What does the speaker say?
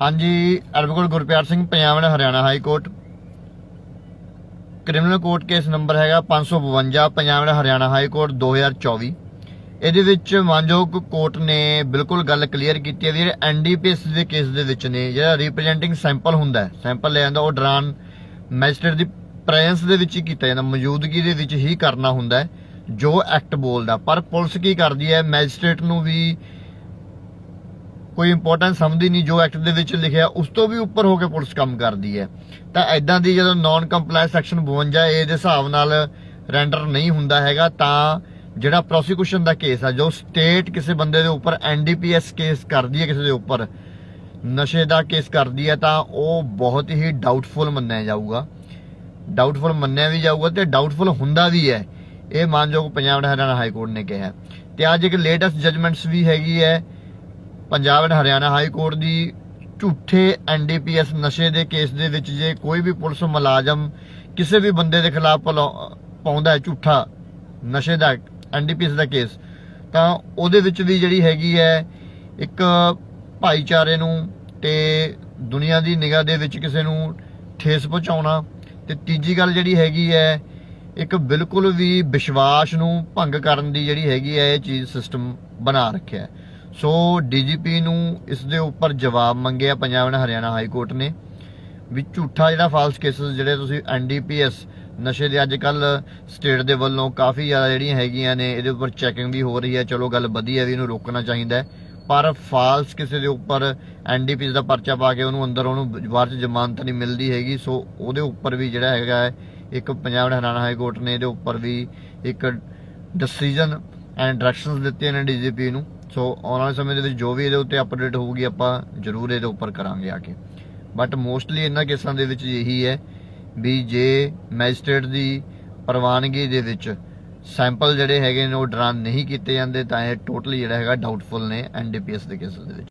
ਹਾਂਜੀ, ਐਡਵੋਕੇਟ ਗੁਰਪਿਆਰ ਸਿੰਘ ਪੰਜਾਬ ਨੇ Haryana high court. Criminal court case number ਹੈਗਾ 552 ਪੰਜਾਬ ਨੇ ਹਰਿਆਣਾ ਹਾਈ ਕੋਰਟ 2024 ਇਹਦੇ ਵਿੱਚ ਮਾਨਯੋਗ ਕੋਰਟ ਨੇ ਬਿਲਕੁਲ ਗੱਲ ਕਲੀਅਰ ਕੀਤੀ ਹੈ ਵੀ ਜਿਹੜੇ ਐਨਡੀਪੀਐਸ ਦੇ ਕੇਸ ਦੇ ਵਿੱਚ ਨੇ, ਜਿਹੜਾ ਰਿਪਰੈਜ਼ੈਂਟਿੰਗ ਸੈਂਪਲ ਹੁੰਦਾ ਹੈ ਸੈਂਪਲ ਲੈ ਜਾਂਦਾ, ਉਹ ਡਰਾਨ ਮੈਜਿਸਟ੍ਰੇਟ ਦੀ ਪ੍ਰੈਜ਼ੈਂਸ ਦੇ ਵਿੱਚ ਹੀ ਕੀਤਾ ਜਾਂਦਾ, ਮੌਜੂਦਗੀ ਦੇ ਵਿੱਚ ਹੀ ਕਰਨਾ ਹੁੰਦਾ ਹੈ, ਜੋ ਐਕਟ ਬੋਲਦਾ। ਪਰ ਪੁਲਿਸ ਕੀ ਕਰਦੀ ਹੈ ਮੈਜਿਸਟ੍ਰੇਟ ਨੂੰ ਵੀ ਕੋਈ ਇੰਪੋਰਟੈਂਸ ਸਮਝਦੀ ਨਹੀਂ, ਜੋ ਐਕਟ ਦੇ ਵਿੱਚ ਲਿਖਿਆ, ਉਸ ਤੋਂ ਵੀ ਉੱਪਰ ਹੋ ਕੇ ਪੁਲਿਸ ਕੰਮ ਕਰਦੀ ਹੈ। ਤਾਂ ਐਦਾਂ ਦੀ ਜਦੋਂ ਨਾਨ ਕੰਪਲਾਈਂਸ ਸੈਕਸ਼ਨ 52 ਏ ਦੇ ਹਿਸਾਬ ਨਾਲ ਰੈਂਡਰ ਨਹੀਂ ਹੁੰਦਾ ਹੈਗਾ, ਤਾਂ ਜਿਹੜਾ ਪ੍ਰੋਸੀਕਿਊਸ਼ਨ ਦਾ ਕੇਸ ਆ, ਜੋ ਸਟੇਟ ਕਿਸੇ ਬੰਦੇ ਦੇ ਉੱਪਰ ਐਨਡੀਪੀਐਸ ਕੇਸ ਕਰਦੀ ਹੈ, ਕਿਸੇ ਦੇ ਉੱਪਰ ਨਸ਼ੇ ਦਾ ਕੇਸ ਕਰਦੀ ਹੈ, ਤਾਂ ਉਹ ਬਹੁਤ ਹੀ ਡਾਊਟਫੁਲ ਮੰਨਿਆ ਜਾਊਗਾ। ਡਾਊਟਫੁਲ ਮੰਨਿਆ ਵੀ ਜਾਊਗਾ ਤੇ ਡਾਊਟਫੁਲ ਹੁੰਦਾ ਵੀ ਹੈ। ਇਹ ਮਾਨਯੋਗ ਪੰਜਾਬ ਹਰਿਆਣਾ ਹਾਈ ਕੋਰਟ ਨੇ ਕਿਹਾ। ਤੇ ਅੱਜ ਇੱਕ ਲੇਟੈਸਟ ਜਜਮੈਂਟਸ ਵੀ ਹੈਗੀ ਹੈ Punjab and Haryana high court ਦੀ ਝੂਠੇ ਐਨਡੀਪੀਐਸ ਨਸ਼ੇ ਦੇ ਕੇਸ ਦੇ ਵਿੱਚ ਜੇ ਕੋਈ ਵੀ ਪੁਲਿਸ ਮੁਲਾਜ਼ਮ ਕਿਸੇ ਵੀ ਬੰਦੇ ਦੇ ਖਿਲਾਫ ਪਲਾ- ਪਾਉਂਦਾ ਹੈ ਝੂਠਾ ਨਸ਼ੇ ਦਾ ਐਨਡੀਪੀਐਸ ਦਾ ਕੇਸ, ਤਾਂ ਉਹਦੇ ਵਿੱਚ ਵੀ ਜਿਹੜੀ ਹੈਗੀ ਹੈ ਇੱਕ ਭਾਈਚਾਰੇ ਨੂੰ ਤੇ ਦੁਨੀਆ ਦੀ ਨਿਗਾਹ ਦੇ ਵਿੱਚ ਕਿਸੇ ਨੂੰ ਠੇਸ ਪਹੁੰਚਾਉਣਾ ਤੇ ਤੀਜੀ ਗੱਲ ਜਿਹੜੀ ਹੈਗੀ ਹੈ ਇੱਕ ਬਿਲਕੁਲ ਵੀ ਵਿਸ਼ਵਾਸ ਨੂੰ ਭੰਗ ਕਰਨ ਦੀ ਜਿਹੜੀ ਹੈਗੀ ਹੈ ਇਹ ਚੀਜ਼ ਸਿਸਟਮ ਬਣਾ ਰੱਖਿਆ ਹੈ। ਸੋ ਡੀਜੀਪੀ ਨੂੰ ਇਸ ਦੇ ਉੱਪਰ ਜਵਾਬ ਮੰਗਿਆ Punjab and Haryana high court ਨੇ ਵੀ ਝੂਠਾ ਜਿਹੜਾ ਫਾਲਸ ਕੇਸਸ ਜਿਹੜੇ ਤੁਸੀਂ ਐਨਡੀਪੀਐਸ ਨਸ਼ੇ ਦੇ ਅੱਜ ਕੱਲ ਸਟੇਟ ਦੇ ਵੱਲੋਂ ਕਾਫੀ ਜ਼ਿਆਦਾ ਜਿਹੜੀਆਂ ਹੈਗੀਆਂ ਨੇ ਇਹਦੇ ਉੱਪਰ ਚੈਕਿੰਗ ਵੀ ਹੋ ਰਹੀ ਹੈ ਚਲੋ ਗੱਲ ਵਧੀਆ ਵੀ ਇਹਨੂੰ ਰੋਕਣਾ ਚਾਹੀਦਾ ਹੈ ਪਰ ਫਾਲਸ ਕਿਸੇ ਦੇ ਉੱਪਰ ਐਨਡੀਪੀਐਸ ਦਾ ਪਰਚਾ ਪਾ ਕੇ ਉਹਨੂੰ ਅੰਦਰ ਉਹਨੂੰ ਬਾਹਰ ਚ ਜ਼ਮਾਨਤ ਨਹੀਂ ਮਿਲਦੀ ਹੈਗੀ ਸੋ ਉਹਦੇ ਉੱਪਰ ਵੀ ਜਿਹੜਾ ਹੈਗਾ ਹੈ, ਇੱਕ ਪੰਜਾਬ ਦੇ ਹਰਿਆਣਾ ਹਾਈ ਕੋਰਟ ਨੇ ਇਹਦੇ ਉੱਪਰ ਵੀ ਇੱਕ ਡਿਸੀਜਨ ਐਂਡ ਡਾਇਰੈਕਸ਼ਨਸ ਦਿੱਤੇ ਨੇ ਡੀਜੀਪੀ ਨੂੰ। ਸੋ ਆਉਣ ਵਾਲੇ ਸਮੇਂ ਦੇ ਵਿੱਚ ਜੋ ਵੀ ਇਹਦੇ ਉੱਤੇ ਅਪਡੇਟ ਹੋਊਗੀ, ਆਪਾਂ ਜ਼ਰੂਰ ਇਹਦੇ ਉੱਪਰ ਕਰਾਂਗੇ ਆ ਕੇ। ਬਟ ਮੋਸਟਲੀ ਇਹਨਾਂ ਕੇਸਾਂ ਦੇ ਵਿੱਚ ਇਹੀ ਹੈ ਵੀ ਜੇ ਮੈਜਿਸਟ੍ਰੇਟ ਦੀ ਪ੍ਰਵਾਨਗੀ ਦੇ ਵਿੱਚ ਸੈਂਪਲ ਜਿਹੜੇ ਹੈਗੇ ਨੇ ਉਹ ਡਰਨ ਨਹੀਂ ਕੀਤੇ ਜਾਂਦੇ, ਤਾਂ ਇਹ ਟੋਟਲੀ ਜਿਹੜਾ ਹੈਗਾ ਡਾਊਟਫੁਲ ਨੇ ਐਨਡੀਪੀਐਸ ਦੇ ਕੇਸ ਦੇ ਵਿੱਚ।